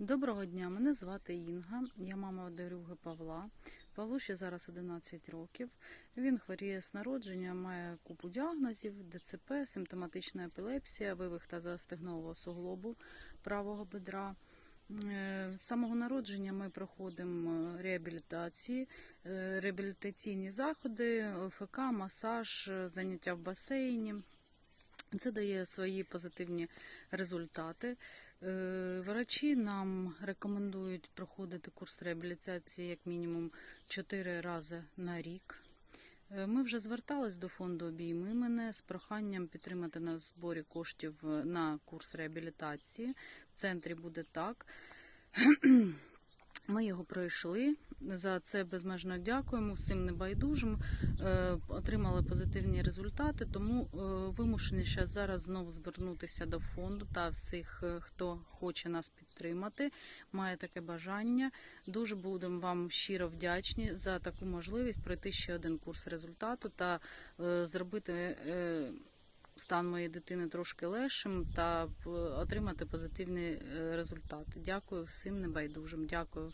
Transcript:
Доброго дня, мене звати Інга, я мама одерюги Павла. Павлу ще зараз 11 років. Він хворіє з народження, має купу діагнозів, ДЦП, симптоматична епілепсія, вивих застигнового суглобу правого бедра. Е, З самого народження ми проходимо реабілітації, е, реабілітаційні заходи, ЛФК, масаж, е, заняття в басейні. Це дає свої позитивні результати. Е, Врачі нам рекомендують проходити курс реабілітації як мінімум 4 рази на рік. Е, Ми вже звертались до фонду Обійми мене з проханням підтримати на зборі коштів е, на курс реабілітації. В центрі буде так. Ми його пройшли. За це безмежно дякуємо всім небайдужим. Е, Отримали позитивні результати, тому е, вимушені ще зараз знову звернутися до фонду та всіх, е, хто хоче нас підтримати, має таке бажання. Дуже будемо вам щиро вдячні за таку можливість пройти ще один курс результату та зробити. Стан моєї дитини трошки легшим та отримати позитивні результати. Дякую всім небайдужим. Дякую.